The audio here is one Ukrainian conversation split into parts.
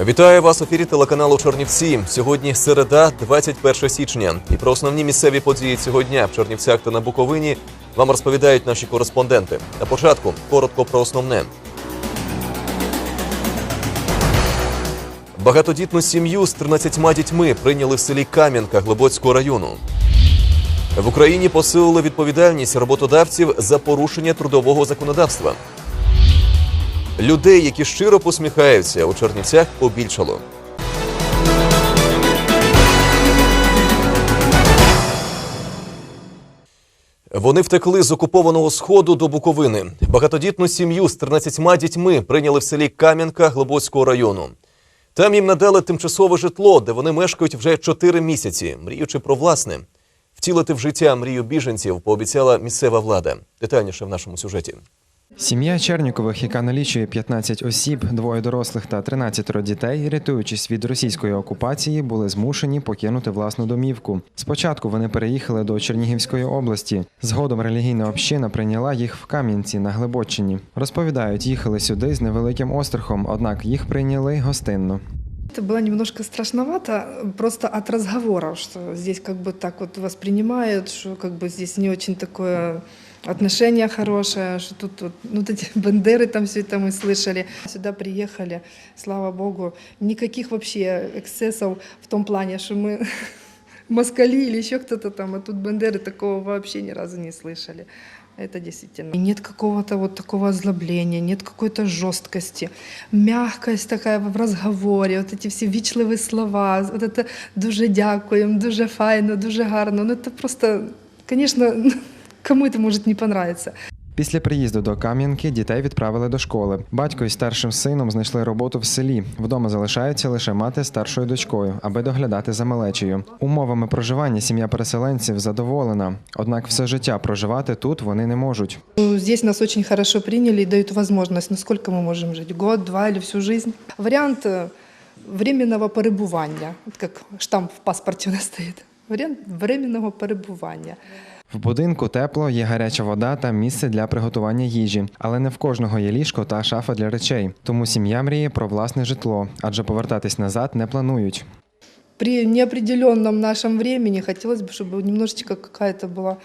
Вітаю вас у ефірі телеканалу Чорнівці. Сьогодні середа, 21 січня. І про основні місцеві події цього дня в Чернівцях та на Буковині вам розповідають наші кореспонденти. На початку коротко про основне. Багатодітну сім'ю з 13 дітьми прийняли в селі Кам'янка Глибоцького району. В Україні посилили відповідальність роботодавців за порушення трудового законодавства. Людей, які щиро посміхаються у Чернівцях, побільшало. Вони втекли з окупованого сходу до Буковини. Багатодітну сім'ю з 13 дітьми прийняли в селі Кам'янка Глибоцького району. Там їм надали тимчасове житло, де вони мешкають вже 4 місяці, мріючи про власне. Втілити в життя мрію біженців пообіцяла місцева влада. Детальніше в нашому сюжеті. Сім'я Чернікових, яка налічує 15 осіб, двоє дорослих та 13 дітей, рятуючись від російської окупації, були змушені покинути власну домівку. Спочатку вони переїхали до Чернігівської області. Згодом релігійна община прийняла їх в Кам'янці на Глибочині. Розповідають, їхали сюди з невеликим острахом, однак їх прийняли гостинно. Это было немножко страшновато, просто от разговоров, что здесь как бы так вот воспринимают, что как бы здесь не очень такое отношение хорошее, что тут вот, ну, вот эти бандеры там все это мы слышали. Сюда приехали, слава богу, никаких вообще эксцессов в том плане, что мы москали или еще кто-то там, а тут бандеры такого вообще ни разу не слышали. Это действительно. И нет какого-то вот такого озлобления, нет какой-то жесткости, мягкость такая в разговоре, вот эти все вічливі слова, вот это дуже дякуємо, дуже файно, дуже гарно. Ну это просто, конечно, кому это может не понравиться. Після приїзду до Кам'янки дітей відправили до школи. Батько із старшим сином знайшли роботу в селі. Вдома залишається лише мати з старшою дочкою, аби доглядати за малечею. Умовами проживання сім'я переселенців задоволена. Однак все життя проживати тут вони не можуть. Ну, Здесь нас очень хорошо приняли и дают возможность, насколько мы можем жить, год, два или всю жизнь. Вариант э, временного перебування, от как штамп в паспорті у нас стоїть. Варіант временного перебування. В будинку тепло, є гаряча вода та місце для приготування їжі, але не в кожного є ліжко та шафа для речей. Тому сім'я мріє про власне житло, адже повертатись назад не планують. При неопределенном нашем времени хотелось бы, чтобы немножечко какая-то была,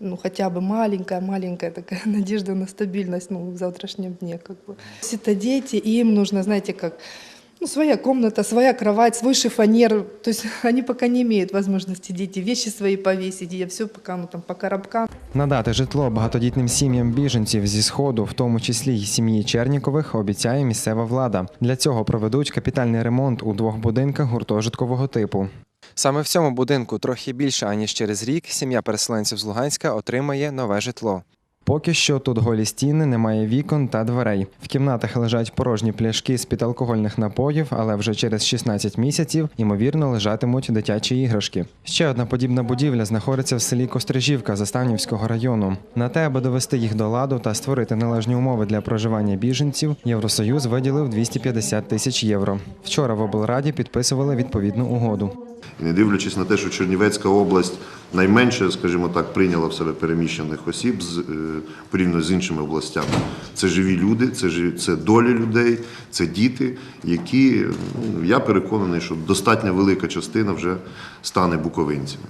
ну, хотя бы маленькая-маленькая такая надежда на стабильность, ну, в завтрашнем дне, как бы. Если это дети, и им нужно, знаете, как, ну, своя комната, своя кровать, свой шифонер. То есть они пока не имеют возможности, дети, вещи свои повесить, я все пока, ну, там, по коробкам. Надати житло багатодітним сім'ям біженців зі сходу, в тому числі й сім'ї Чернікових, обіцяє місцева влада. Для цього проведуть капітальний ремонт у двох будинках гуртожиткового типу. Саме в цьому будинку трохи більше аніж через рік сім'я переселенців з Луганська отримає нове житло. Поки що тут голі стіни, немає вікон та дверей. В кімнатах лежать порожні пляшки з-під алкогольних напоїв, але вже через 16 місяців ймовірно лежатимуть дитячі іграшки. Ще одна подібна будівля знаходиться в селі Кострижівка Заставнівського району. На те, аби довести їх до ладу та створити належні умови для проживання біженців, Євросоюз виділив 250 тисяч євро. Вчора в облраді підписували відповідну угоду. І не дивлячись на те, що Чернівецька область найменше, скажімо так, прийняла в себе переміщених осіб з, е, порівняно з іншими областями. Це живі люди, це, жи- це долі людей, це діти, які, ну, я переконаний, що достатньо велика частина вже стане буковинцями.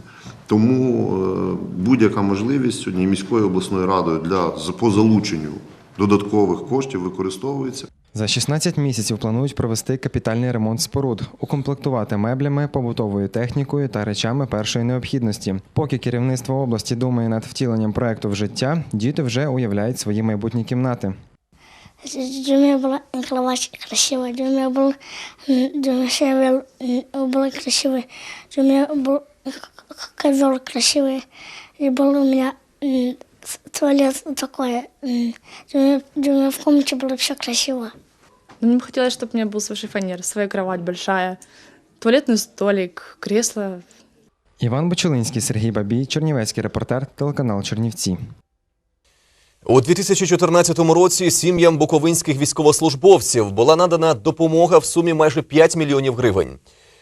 Тому е, будь-яка можливість сьогодні міською обласною радою для по залученню додаткових коштів використовується. За 16 місяців планують провести капітальний ремонт споруд, укомплектувати меблями, побутовою технікою та речами першої необхідності. Поки керівництво області думає над втіленням проекту в життя, діти вже уявляють свої майбутні кімнати. Для меня была кровать красивая, для меня был, м, для меня был, был красивый, для меня был ковер красивый, и был у меня м, туалет такой, м, для меня, для меня в комнате было все красиво. Ну, Мне бы хотелось, чтобы у меня был свой шифонер, своя кровать большая, туалетный столик, кресло. Іван Бочелинський, Сергій Бабій, Чернівецький репортер, телеканал Чернівці. У 2014 році сім'ям буковинських військовослужбовців була надана допомога в сумі майже 5 мільйонів гривень.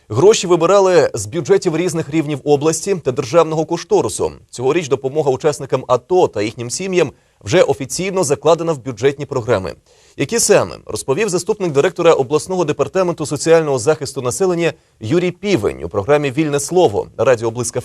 Гроші вибирали з бюджетів різних рівнів області та державного кошторису. Цьогоріч допомога учасникам АТО та їхнім сім'ям вже офіційно закладена в бюджетні програми. Які саме розповів заступник директора обласного департаменту соціального захисту населення Юрій Півень у програмі Вільне слово на радіо Блиск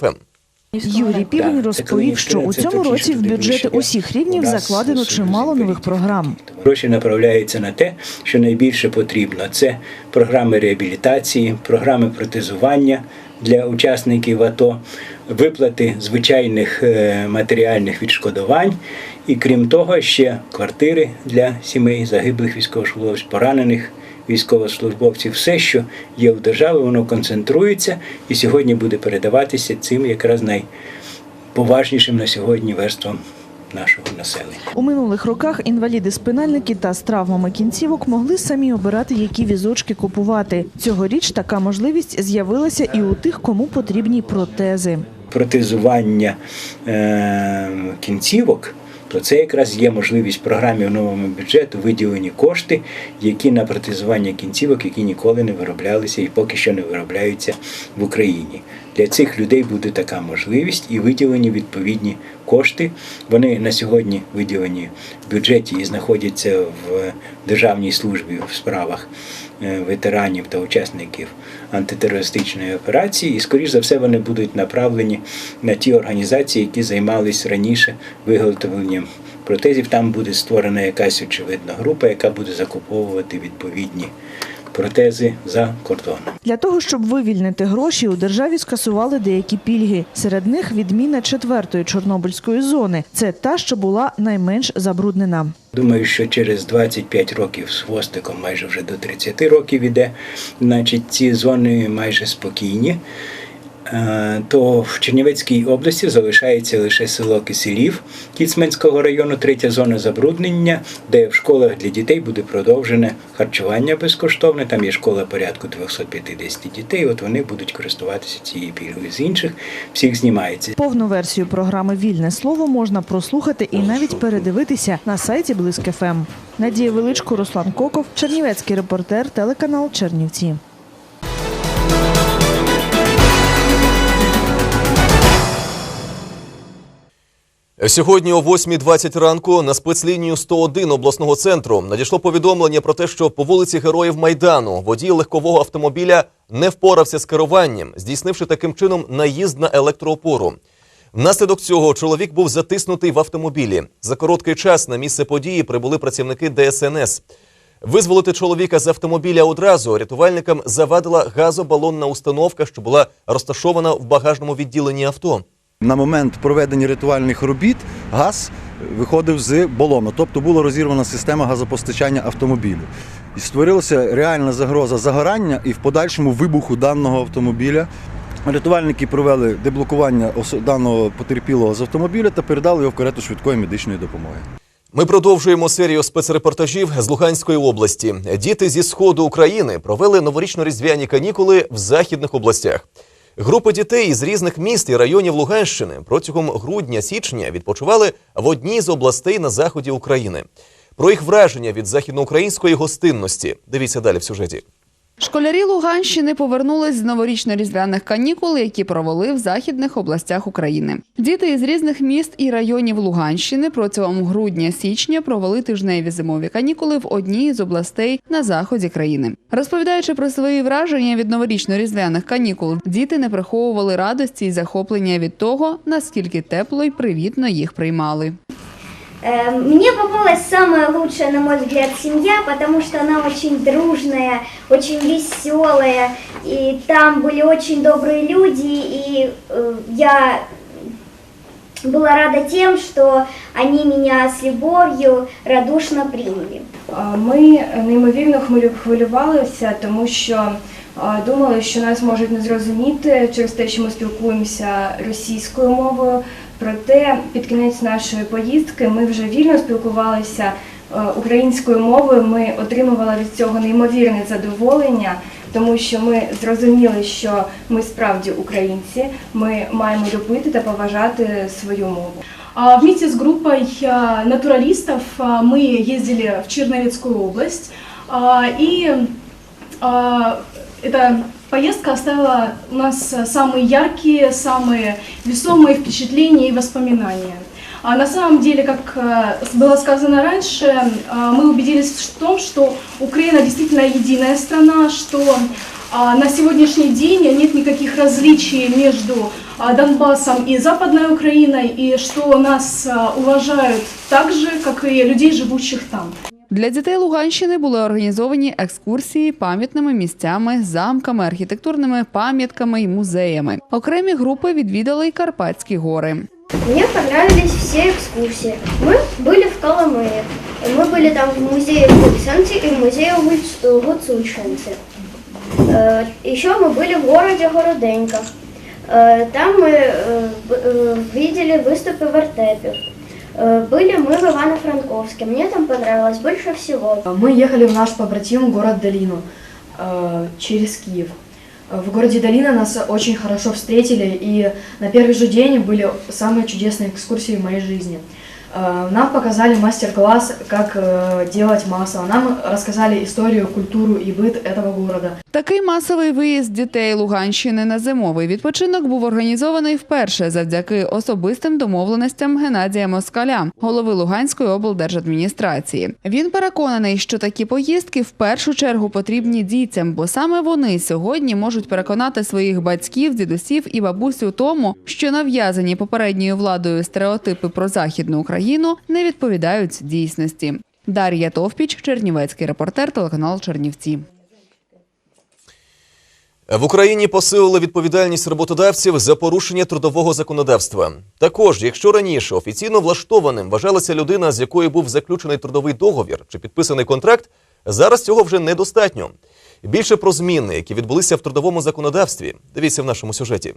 Юрій Півень розповів, що у цьому році в бюджети усіх рівнів закладено чимало нових програм. Гроші направляються на те, що найбільше потрібно. Це програми реабілітації, програми протезування для учасників АТО, виплати звичайних е, матеріальних відшкодувань. І крім того, ще квартири для сімей загиблих військовослужбовців, поранених військовослужбовців. Все, що є в державі, воно концентрується і сьогодні буде передаватися цим якраз найповажнішим на сьогодні верствам нашого населення. У минулих роках інваліди-спинальники та з травмами кінцівок могли самі обирати, які візочки купувати. Цьогоріч така можливість з'явилася і у тих, кому потрібні протези. протезування е, кінцівок, то це якраз є можливість в програмі в новому бюджету виділені кошти, які на протезування кінцівок, які ніколи не вироблялися і поки що не виробляються в Україні. Для цих людей буде така можливість і виділені відповідні кошти. Вони на сьогодні виділені в бюджеті і знаходяться в державній службі в справах е, ветеранів та учасників антитерористичної операції, і, скоріш за все, вони будуть направлені на ті організації, які займались раніше виготовленням протезів. Там буде створена якась очевидна група, яка буде закуповувати відповідні протези за кордон. Для того, щоб вивільнити гроші, у державі скасували деякі пільги. Серед них відміна четвертої чорнобильської зони. Це та, що була найменш забруднена. Думаю, що через 25 років з хвостиком, майже вже до 30 років іде, значить, ці зони майже спокійні. Е, То в Чернівецькій області залишається лише село Киселів Кіцменського району, третя зона забруднення, де в школах для дітей буде продовжене харчування безкоштовне. Там є школа порядку 250 дітей. От вони будуть користуватися цією пільгою. З інших всіх знімається. Повну версію програми Вільне слово можна прослухати і навіть передивитися на сайті Блиск ФМ. Надія Величко, Руслан Коков, Чернівецький репортер, телеканал Чернівці. Сьогодні о 8.20 ранку на спецлінію 101 обласного центру надійшло повідомлення про те, що по вулиці Героїв Майдану водій легкового автомобіля не впорався з керуванням, здійснивши таким чином наїзд на електроопору. Внаслідок цього чоловік був затиснутий в автомобілі. За короткий час на місце події прибули працівники ДСНС. Визволити чоловіка з автомобіля одразу рятувальникам завадила газобалонна установка, що була розташована в багажному відділенні авто. На момент проведення рятувальних робіт газ виходив з балону, тобто була розірвана система газопостачання автомобілю. І створилася реальна загроза загорання і в подальшому вибуху даного автомобіля. Рятувальники провели деблокування даного потерпілого з автомобіля та передали його в карету швидкої медичної допомоги. Ми продовжуємо серію спецрепортажів з Луганської області. Діти зі сходу України провели новорічно-різдвяні канікули в західних областях. Групи дітей з різних міст і районів Луганщини протягом грудня-січня відпочивали в одній з областей на заході України. Про їх враження від західноукраїнської гостинності дивіться далі в сюжеті. Школярі Луганщини повернулись з новорічно-різдвяних канікул, які провели в західних областях України. Діти із різних міст і районів Луганщини протягом грудня-січня провели тижневі зимові канікули в одній з областей на заході країни. Розповідаючи про свої враження від новорічно-різдвяних канікул, діти не приховували радості і захоплення від того, наскільки тепло й привітно їх приймали. Э, Мне попалась самая лучшая, на мой взгляд, семья, потому что она очень дружная, очень веселая, и там были очень добрые люди, и э, я была рада тем, что они меня с любовью радушно приняли. А, Ми неймовірно хвилю- хвилювалися, тому що а, думали, що нас можуть не зрозуміти через те, що ми спілкуємося російською мовою. Проте під кінець нашої поїздки ми вже вільно спілкувалися е, українською мовою. Ми отримували від цього неймовірне задоволення, тому що ми зрозуміли, що ми справді українці. Ми маємо любити та поважати свою мову. Вместе с группой а, натуралистов а, мы ездили в Черновецкую область, а, эта поездка оставила у нас самые яркие, самые весомые впечатления и воспоминания. А на самом деле, как э, было сказано раньше, э, мы убедились в том, что Украина действительно единая страна, что а, на сегодняшний день нет никаких различий между а, Донбассом и Западной Украиной, и что нас уважают так же, как и людей, живущих там. Для дітей Луганщини були організовані екскурсії пам'ятними місцями, замками, архітектурними пам'ятками і музеями. Окремі групи відвідали й Карпатські гори. Мне понравились все экскурсии. Мы были в Коломее. Мы были там в музее в Гуценце и в музее в Гуц- Гуцульщинце. Э, Еще мы были в городе Городенько. Э, Там мы э, б- э, видели выступы вертепів. Э, Были мы в Ивано-Франковске. Мне там понравилось больше всего. Мы ехали в наш побратим город Долину э, через Киев. Э, В городе Долина нас очень хорошо встретили, и на первый же день были самые чудесные экскурсии в моей жизни. Э, Нам показали мастер-класс, как э, делать масло. Нам рассказали историю, культуру и быт этого города. Такий масовий виїзд дітей Луганщини на зимовий відпочинок був організований вперше завдяки особистим домовленостям Геннадія Москаля, голови Луганської облдержадміністрації. Він переконаний, що такі поїздки в першу чергу потрібні дітям, бо саме вони сьогодні можуть переконати своїх батьків, дідусів і бабусь у тому, що нав'язані попередньою владою стереотипи про західну Україну не відповідають дійсності. Дар'я Товпіч, Чернівецький репортер, телеканал Чернівці. В Україні посилили відповідальність роботодавців за порушення трудового законодавства. Також, якщо раніше офіційно влаштованим вважалася людина, з якою був заключений трудовий договір чи підписаний контракт, зараз цього вже недостатньо. Більше про зміни, які відбулися в трудовому законодавстві, дивіться в нашому сюжеті.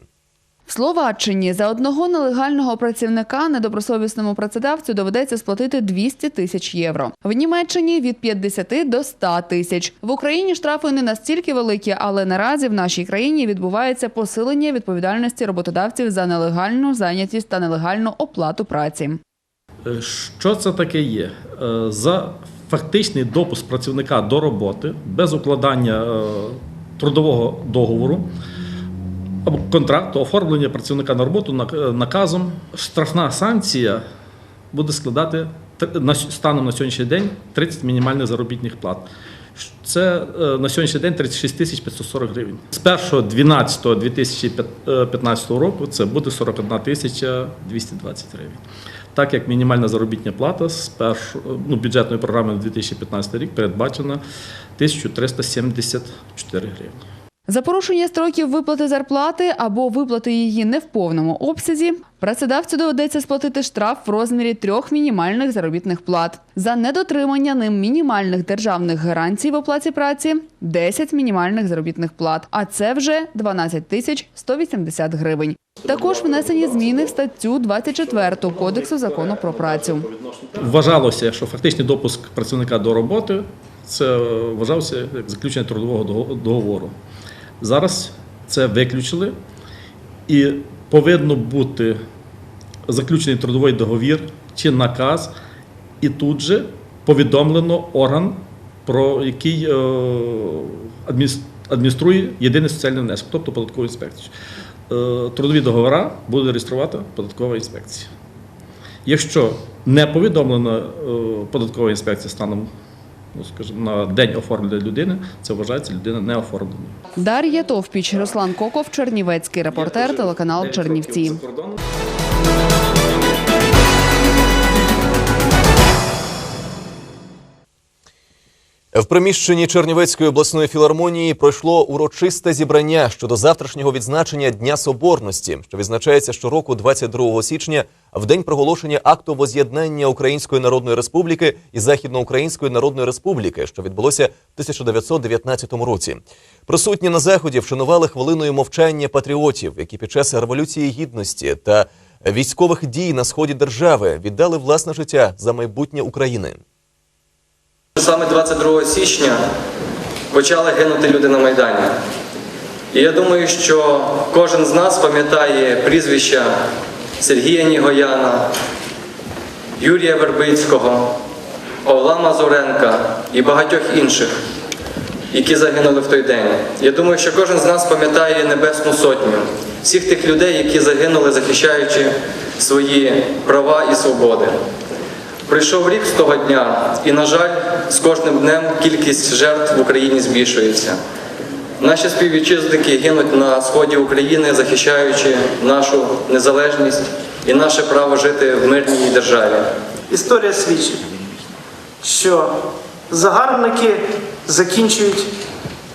В Словаччині за одного нелегального працівника недобросовісному працедавцю доведеться сплатити 200 тисяч євро. В Німеччині від 50 до 100 тисяч. В Україні штрафи не настільки великі, але наразі в нашій країні відбувається посилення відповідальності роботодавців за нелегальну зайнятість та нелегальну оплату праці. Е, Що це таке є? Е, За фактичний допуск працівника до роботи без укладання е, трудового договору або контракту, оформлення працівника на роботу наказом, штрафна санкція буде складати станом на сьогоднішній день 30 мінімальних заробітних плат. Це е, на сьогоднішній день 36 тисяч 540 гривень. З 1.12.2015 року це буде 41 тисяча 220 гривень. Так як мінімальна заробітня плата з першого ну, бюджетної програми на 2015 рік передбачена 1374 гривні. За порушення строків виплати зарплати або виплати її не в повному обсязі, працедавцю доведеться сплатити штраф в розмірі трьох мінімальних заробітних плат. За недотримання ним мінімальних державних гарантій в оплаті праці 10 мінімальних заробітних плат, а це вже 12 тисяч 180 гривень. Також внесені зміни в статтю 24 Кодексу закону про працю. Вважалося, що фактичний допуск працівника до роботи це вважався як заключення трудового договору. Зараз це виключили і повинно бути заключений трудовий договір чи наказ, і тут же повідомлено орган, про який е, адмініструє єдиний соціальний внесок, тобто податкову інспекцію. Е, Трудові договори буде реєструвати податкова інспекція. Якщо не повідомлена е, податкова інспекція станом, ну скажімо, на день оформлення людини, це вважається людина не оформлена. Дар'я Товпіч, Руслан Коков, Чернівецький репортер, телеканал Чернівці. В приміщенні Чернівецької обласної філармонії пройшло урочисте зібрання щодо завтрашнього відзначення Дня Соборності, що відзначається щороку 22 січня, в день проголошення акту воз'єднання Української Народної Республіки і Західноукраїнської Народної Республіки, що відбулося в 1919 році. Присутні на заході вшанували хвилиною мовчання патріотів, які під час революції гідності та військових дій на сході держави віддали власне життя за майбутнє України. Саме 22 січня почали гинути люди на Майдані. І я думаю, що кожен з нас пам'ятає прізвища Сергія Нігояна, Юрія Вербицького, Павла Мазуренка і багатьох інших, які загинули в той день. Я думаю, що кожен з нас пам'ятає Небесну Сотню, всіх тих людей, які загинули, захищаючи свої права і свободи. Пройшов рік з того дня, і, на жаль, з кожним днем кількість жертв в Україні збільшується. Наші співвітчизники гинуть на сході України, захищаючи нашу незалежність і наше право жити в мирній державі. Історія свідчить, що загарбники закінчують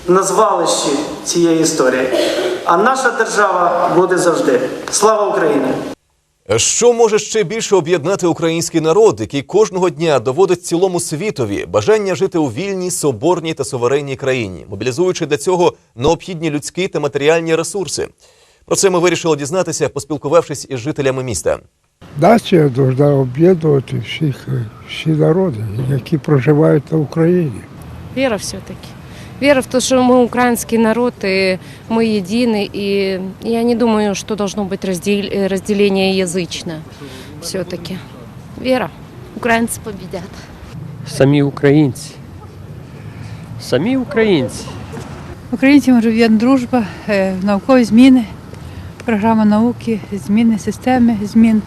на звалищі цієї історії, а наша держава буде завжди. Слава Україні! Що може ще більше об'єднати український народ, який кожного дня доводить цілому світові бажання жити у вільній, соборній та суверенній країні, мобілізуючи для цього необхідні людські та матеріальні ресурси? Про це ми вирішили дізнатися, поспілкувавшись із жителями міста. Нація повинна об'єднувати всіх, е, всі народи, які проживають на Україні. Вера все-таки Вера в то, что мы украинский народ, и мы едины, и я не думаю, что должно быть раздел- э, разделение язычное все-таки. Вера. Украинцы победят. Самі українці. Самі українці. Українцям жив'ян дружба, е, наукові зміни, програма науки, зміни системи, змін,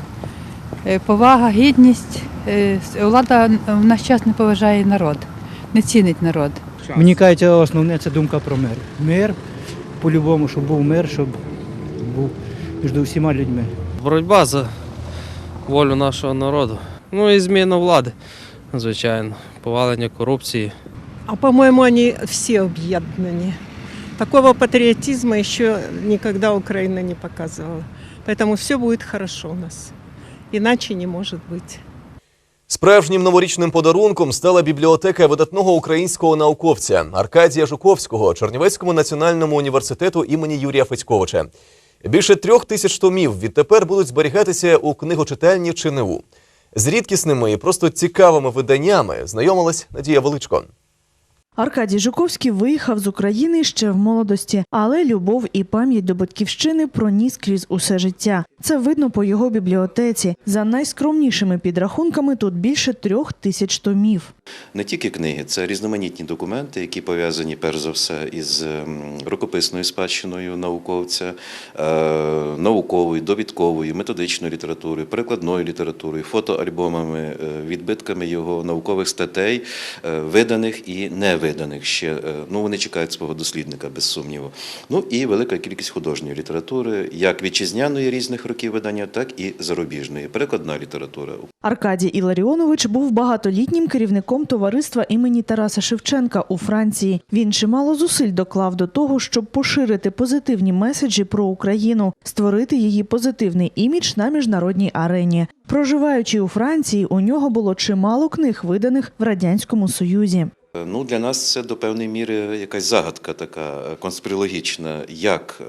е, повага, гідність. Е, с- Влада в наш час не поважає народ, не цінить народ. Мені кажеться, основне це думка про мир. Мир, по-любому, щоб був мир, щоб був між всіма людьми. Боротьба за волю нашого народу. Ну і зміна влади, звичайно. Повалення корупції. А по-моему, они все объединены. Такого патриотизма еще никогда Украина не показывала. Поэтому все будет хорошо у нас. Иначе не может быть. Справжнім новорічним подарунком стала бібліотека видатного українського науковця Аркадія Жуковського Чернівецькому національному університету імені Юрія Федьковича. Більше трьох тисяч томів відтепер будуть зберігатися у книгочитальні ЧНУ. З рідкісними і просто цікавими виданнями знайомилась Надія Величко. Аркадій Жуковський виїхав з України ще в молодості, але любов і пам'ять до батьківщини проніс крізь усе життя. Це видно по його бібліотеці. За найскромнішими підрахунками тут більше трьох тисяч томів. Не тільки книги, це різноманітні документи, які пов'язані перш за все із ем, рукописною спадщиною науковця, е, науковою, довідковою, методичною літературою, перекладною літературою, фотоальбомами, е, відбитками його наукових статей, е, виданих і не ще. Е, Ну, вони чекають свого дослідника, без сумніву. Ну і велика кількість художньої літератури, як вітчизняної різних років видання, так і зарубіжної. Перекладна література. Аркадій Іларіонович був багатолітнім керівником товариства імені Тараса Шевченка у Франції. Він чимало зусиль доклав до того, щоб поширити позитивні меседжі про Україну, створити її позитивний імідж на міжнародній арені. Проживаючи у Франції, у нього було чимало книг, виданих в радянському союзі. Е, Ну, для нас це до певної міри якась загадка така е, конспірологічна, як е,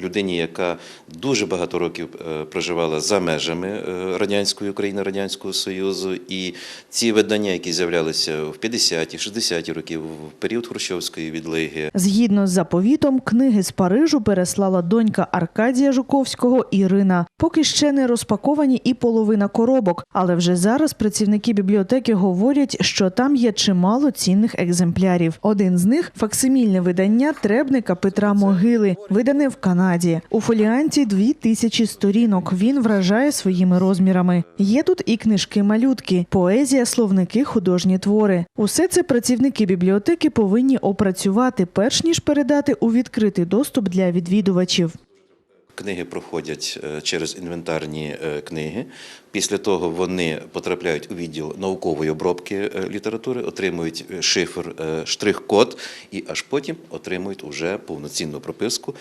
людині, яка дуже багато років проживала за межами радянської України, радянського союзу, і ці видання, які з'являлися в 50-ті, 60-ті роки, в період Хрущовської відлиги, Згідно з заповітом, книги з Парижу переслала донька Аркадія Жуковського Ірина. Поки ще не розпаковані і половина коробок, але вже зараз працівники бібліотеки говорять, що там є чимало цінних екземплярів. Один з них факсимільне видання требника Петра Могили, видане в Канаді. У фоліанті дві тисячі сторінок. Він вражає своїми розмірами. Є тут і книжки-малютки, поезія, словники, художні твори. Усе це працівники бібліотеки повинні опрацювати, перш ніж передати у відкритий доступ для відвідувачів. Книги проходять е, через інвентарні е, книги. Після того вони потрапляють у відділ наукової обробки е, літератури, отримують е, шифр, е, штрих-код і аж потім отримують уже повноцінну прописку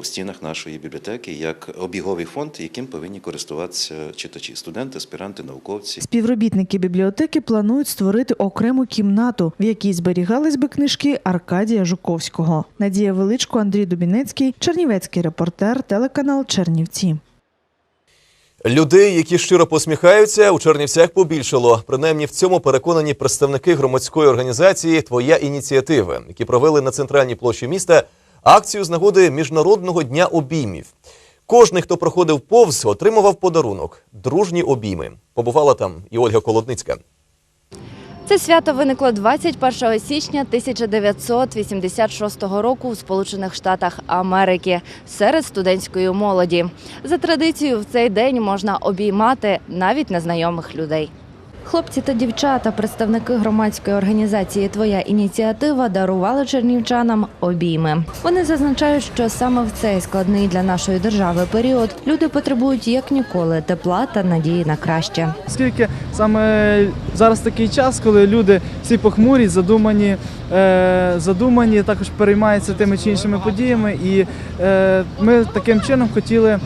у стінах нашої бібліотеки як обіговий фонд, яким повинні користуватися читачі, студенти, аспіранти, науковці. Співробітники бібліотеки планують створити окрему кімнату, в якій зберігались би книжки Аркадія Жуковського. Надія Величко, Андрій Дубінецький, Чернівецький репортер, телеканал Чернівці. Людей, які щиро посміхаються, у Чернівцях побільшало. Принаймні в цьому переконані представники громадської організації Твоя ініціатива, які провели на центральній площі міста акцію з нагоди міжнародного дня обіймів. Кожний, хто проходив повз, отримував подарунок дружні обійми. Побувала там і Ольга Колодницька. Це свято виникло 21 січня 1986 року у Сполучених Штатах Америки серед студентської молоді. За традицією, в цей день можна обіймати навіть незнайомих людей. Хлопці та дівчата, представники громадської організації Твоя ініціатива дарували чернівчанам обійми. Вони зазначають, що саме в цей складний для нашої держави період люди потребують як ніколи тепла та надії на краще. Оскільки саме зараз такий час, коли люди всі похмурі, задумані, е, задумані, також переймаються тими чи іншими подіями, і е, ми таким чином хотіли.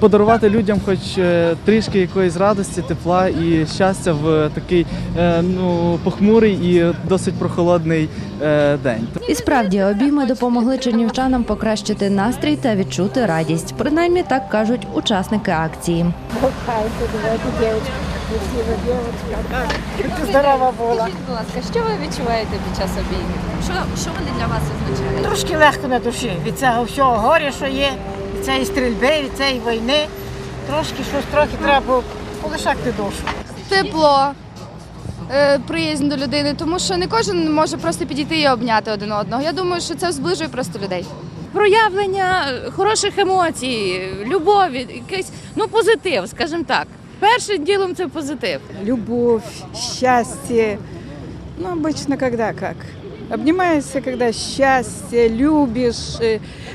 Подарувати людям, хоч е, трішки якоїсь радості, тепла і щастя в такий е, ну похмурий і досить прохолодний е, день. І справді обійми допомогли чернівчанам покращити настрій та відчути радість. Принаймні так кажуть учасники акції. Здорова була. Скажіть, будь ласка, що ви відчуваєте під час обіймів? Що, що вони для вас означають? Трошки легко на душі від цього всього горя, що є, цієї стрільби, від цієї війни. Трошки щось трохи треба було полишати душу. тепло, е, приязнь до людини, тому що не кожен може просто підійти і обняти один одного. Я думаю, що це зближує просто людей. проявлення хороших емоцій, любові, якийсь ну позитив, скажімо так. Першим ділом це позитив. любовь, счастье. Ну, обычно когда как? Обнимаешься, когда счастье, любишь,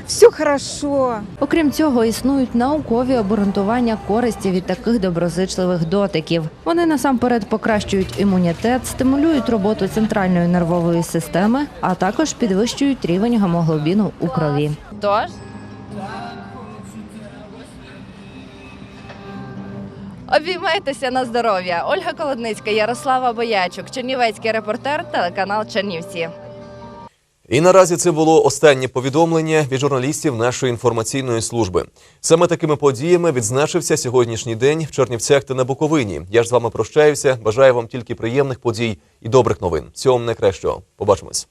все хорошо. Окрім цього, існують наукові обґрунтування користі від таких доброзичливих дотиків. Вони насамперед покращують імунітет, стимулюють роботу центральної нервової системи, а також підвищують рівень гемоглобіну у крові. Тож Обіймайтеся на здоров'я. Ольга Колодницька, Ярослава Боячук, Чернівецький репортер, телеканал Чернівці. І наразі це було останнє повідомлення від журналістів нашої інформаційної служби. Саме такими подіями відзначився сьогоднішній день в Чернівцях та на Буковині. Я ж з вами прощаюся. Бажаю вам тільки приємних подій і добрих новин. Вам найкращого. Побачимось.